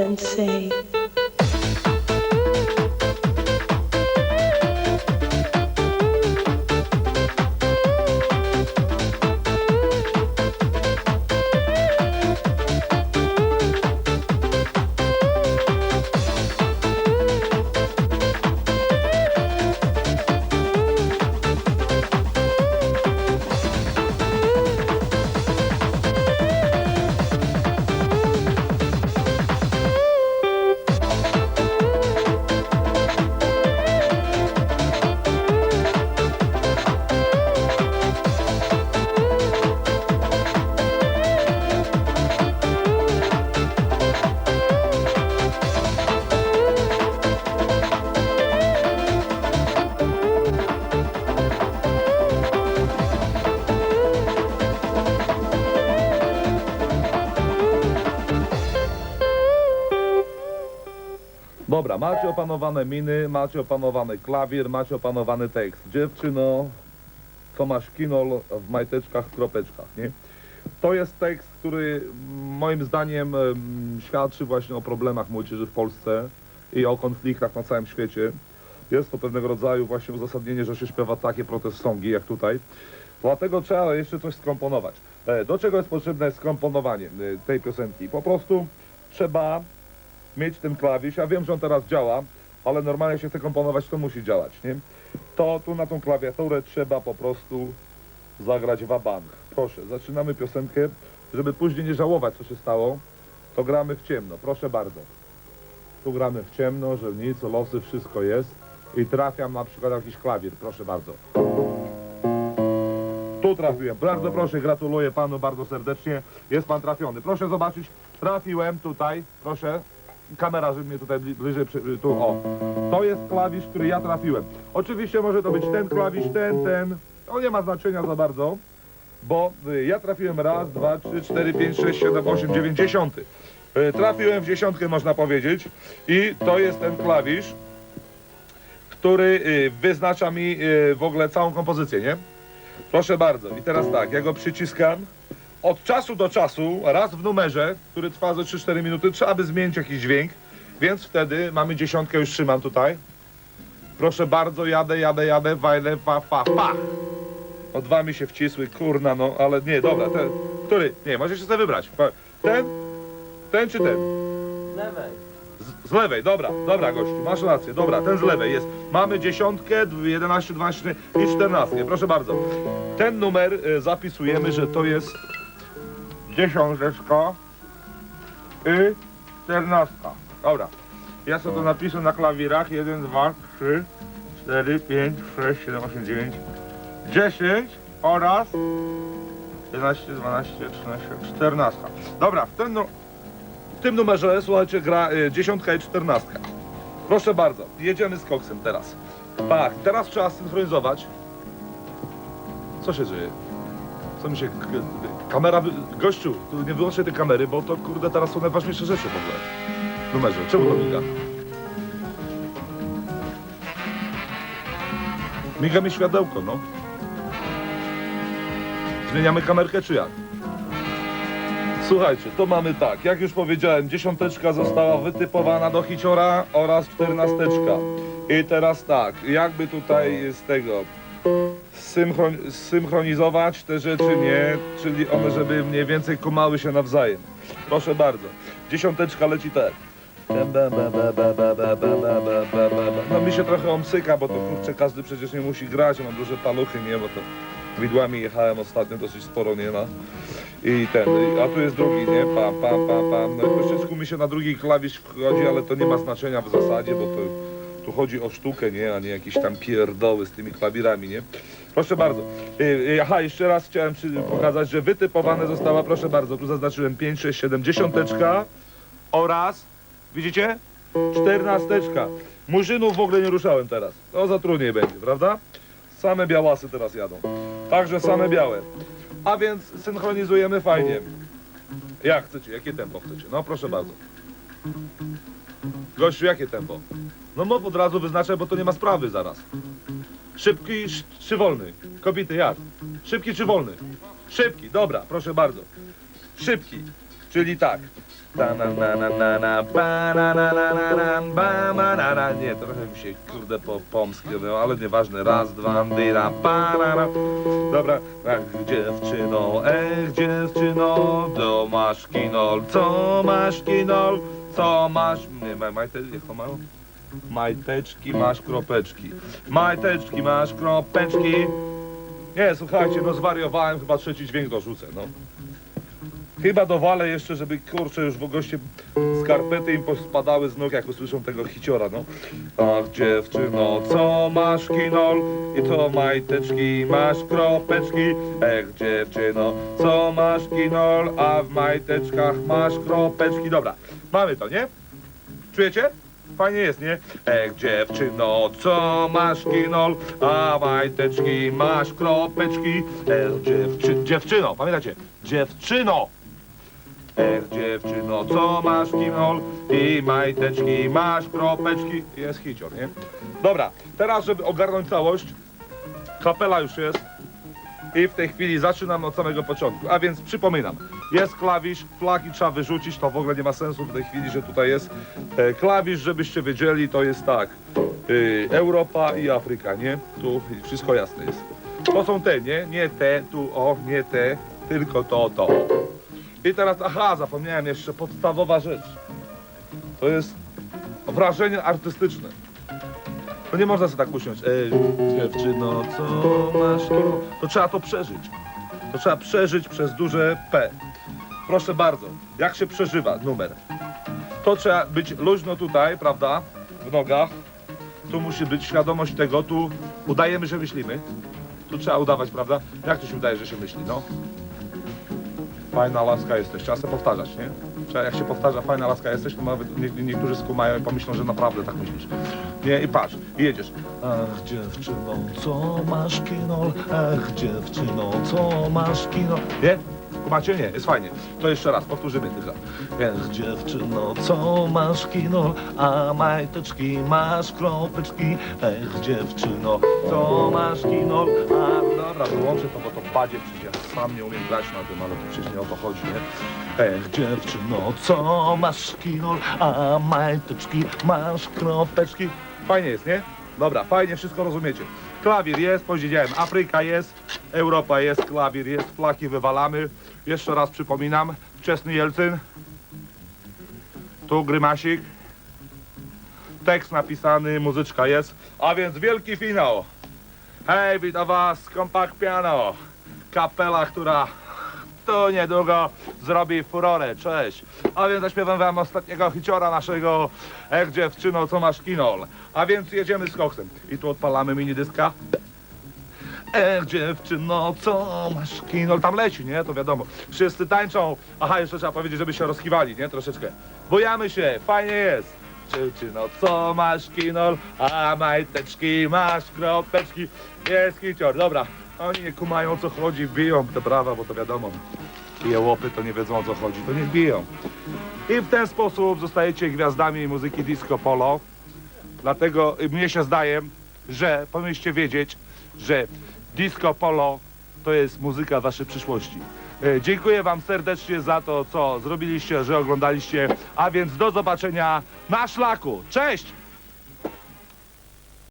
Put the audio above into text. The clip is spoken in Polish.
and say Dobra, macie opanowane miny, macie opanowany klawier, macie opanowany tekst. Dziewczyno, co masz kinol w majteczkach, kropeczkach, nie? To jest tekst, który moim zdaniem em, świadczy właśnie o problemach młodzieży w Polsce i o konfliktach na całym świecie. Jest to pewnego rodzaju właśnie uzasadnienie, że się śpiewa takie protest songi jak tutaj. Dlatego trzeba jeszcze coś skomponować. E, Do czego jest potrzebne skomponowanie e, tej piosenki? Po prostu trzeba mieć ten klawisz. Ja wiem, że on teraz działa, ale normalnie się chce komponować, to musi działać, nie? To tu na tą klawiaturę trzeba po prostu zagrać wabank. Proszę, zaczynamy piosenkę, żeby później nie żałować, co się stało, to gramy w ciemno. Proszę bardzo. Tu gramy w ciemno, że nic, losy, wszystko jest i trafiam na przykład jakiś klawier. Proszę bardzo. Tu trafiłem. Bardzo proszę, gratuluję panu bardzo serdecznie. Jest pan trafiony. Proszę zobaczyć, trafiłem tutaj. Proszę. Kamera, żeby mnie tutaj bli- bliżej, tu, o. To jest klawisz, który ja trafiłem. Oczywiście może to być ten klawisz, ten, ten. To nie ma znaczenia za bardzo, bo y, ja trafiłem raz, dwa, trzy, cztery, pięć, sześć, siedem, osiem, dziewięć, dziesiąty. Y, Trafiłem w dziesiątkę, można powiedzieć. I to jest ten klawisz, który y, wyznacza mi w ogóle całą kompozycję, nie? Proszę bardzo. I teraz tak, ja go przyciskam. Od czasu do czasu, raz w numerze, który trwa ze 3-4 minuty, trzeba by zmienić jakiś dźwięk, więc wtedy mamy dziesiątkę, już trzymam tutaj. Proszę bardzo, jadę, jadę, jadę, wajle, pa, pa, pa. O dwa mi się wcisły, kurna, no, ale nie, dobra, ten, który? Nie, możecie sobie wybrać. Ten, ten czy ten? lewej. Z, z lewej, dobra, dobra gościu, masz rację, dobra, ten z lewej jest. Mamy dziesiątkę, dw- 11, 12 i 14, proszę bardzo. Ten numer y, zapisujemy, że to jest dziesiąteczka i czternastka. Dobra, ja sobie to napiszę na klawirach, 1, 2, 3, 4, 5, 6, 7, 8, 9, 10 oraz 11, 12, 13, 14. Dobra, w nu- w tym numerze, słuchajcie, gra y, dziesiątka i czternastka. Proszę bardzo, jedziemy z koksem teraz. Tak, teraz trzeba synchronizować. Co się dzieje? Co mi się... Kamera... Gościu, nie wyłączaj tej kamery, bo to kurde teraz są najważniejsze rzeczy w ogóle. W numerze. Czemu to miga? Miga mi światełko, no. Zmieniamy kamerkę czy jak? Słuchajcie, to mamy tak, jak już powiedziałem, dziesiąteczka została wytypowana do hiciora oraz czternasteczka. I teraz tak, jakby tutaj z tego synchron, synchronizować te rzeczy, nie, czyli one, żeby mniej więcej kumały się nawzajem. Proszę bardzo, dziesiąteczka leci tak. No mi się trochę omsyka, bo to kurczę każdy przecież nie musi grać, mam duże paluchy, nie, bo to widłami jechałem ostatnio dosyć sporo, nie, no. I ten, a tu jest drugi, nie? Pam, pam, pam, pam. No troszeczkę mi się na drugi klawisz wchodzi, ale to nie ma znaczenia w zasadzie, bo to tu chodzi o sztukę, nie? A nie jakieś tam pierdoły z tymi klawirami, nie? Proszę bardzo. Y, y, Aha, jeszcze raz chciałem przy, pokazać, że wytypowane została, proszę bardzo, tu zaznaczyłem 5, 6, 7, dziesiąteczka oraz, widzicie? Czternasteczka. Murzynów w ogóle nie ruszałem teraz. To za trudniej będzie, prawda? Same białasy teraz jadą. Także same białe. A więc synchronizujemy fajnie. Jak chcecie, jakie tempo chcecie? No proszę bardzo. Gościu, jakie tempo? No mów od razu wyznaczę, bo to nie ma sprawy zaraz. Szybki sz- czy wolny? Kobiety, jak? Szybki czy wolny? Szybki, dobra, proszę bardzo. Szybki, czyli tak. Nie, trochę mi się kurde po pomsknęło, ale nieważne. Raz, dwa, dyra, ba na na Dobra, ach dziewczyno, ech dziewczyno, to masz kinol, co masz kinol, co masz... Nie, ma, majte, jak to mało? Majteczki, masz kropeczki. Majteczki, masz kropeczki. Nie, słuchajcie, no zwariowałem, chyba trzeci dźwięk dorzucę, no. Chyba dowalę jeszcze, żeby kurczę już w goście skarpety im pospadały z nóg, jak usłyszą tego hiciora, no. Ach dziewczyno, co masz kinol i to majteczki, masz kropeczki. Ech dziewczyno, co masz kinol, a w majteczkach masz kropeczki. Dobra, mamy to, nie? Czujecie? Fajnie jest, nie? Ech dziewczyno, co masz kinol, a majteczki masz kropeczki. Ech dziewczy, dziewczyno, pamiętacie? Dziewczyno! Ech dziewczyno, co masz kinol i majteczki masz kropeczki. Jest hicior, nie? Dobra, teraz żeby ogarnąć całość, kapela już jest. I w tej chwili zaczynam od samego początku. A więc przypominam, jest klawisz, flagi trzeba wyrzucić, to w ogóle nie ma sensu w tej chwili, że tutaj jest e, klawisz, żebyście wiedzieli, to jest tak. e, Europa i Afryka, nie? Tu wszystko jasne jest. To są te, nie? Nie te, tu o, nie te, tylko to, to. I teraz, aha, zapomniałem jeszcze, podstawowa rzecz. To jest wrażenie artystyczne. No nie można sobie tak usiąść. Ej, dziewczyno, co masz tu? To trzeba to przeżyć. To trzeba przeżyć przez duże P. Proszę bardzo, jak się przeżywa numer? To trzeba być luźno tutaj, prawda? W nogach. Tu musi być świadomość tego, tu udajemy, że myślimy. Tu trzeba udawać, prawda? Jak to się udaje, że się myśli, no? Fajna laska jesteś. Trzeba sobie powtarzać, nie? Trzeba, jak się powtarza fajna laska jesteś, to nawet nie, niektórzy skumają i pomyślą, że naprawdę tak myślisz. Nie, i patrz, i jedziesz. Ach dziewczyno, co masz kinol? Ach dziewczyno, co masz kinol? Nie? Kumacie? Nie, jest fajnie. To jeszcze raz, powtórzymy tylko. Ach dziewczyno, co masz kinol? A majteczki masz kropeczki? Ach dziewczyno, co masz kinol? A Dobra, wyłączę to, bo to badzie przecież ja sam nie umiem grać na tym, ale to przecież nie o to chodzi, nie? Ach dziewczyno, co masz kinol? A majteczki masz kropeczki? Fajnie jest, nie? Dobra, fajnie, wszystko rozumiecie. Klawir jest, powiedziałem, Afryka jest, Europa jest, klawir jest, flaki wywalamy. Jeszcze raz przypominam, wczesny Jelcyn. Tu grymasik. Tekst napisany, muzyczka jest. A więc wielki finał. Hej, witam was, Compact Piano. Kapela, która tu niedługo zrobi furorę. Cześć. A więc zaśpiewam wam ostatniego hiciora naszego Ech dziewczyno, co masz kinol. A więc jedziemy z koksem. I tu odpalamy mini dyska. Ech dziewczyno, co masz kinol. Tam leci, nie? To wiadomo. Wszyscy tańczą. Aha, jeszcze trzeba powiedzieć, żeby się rozkiwali, nie? Troszeczkę. Bojamy się, fajnie jest. Dziewczyno, co masz kinol, a majteczki masz kropeczki. Jest hicior, dobra. Oni nie kumają co chodzi, biją te brawa, bo to wiadomo. Jełopy to nie wiedzą o co chodzi, to niech biją. I w ten sposób zostajecie gwiazdami muzyki disco polo. Dlatego mnie się zdaje, że powinniście wiedzieć, że disco polo to jest muzyka waszej przyszłości. E, Dziękuję wam serdecznie za to, co zrobiliście, że oglądaliście. A więc do zobaczenia na szlaku. Cześć!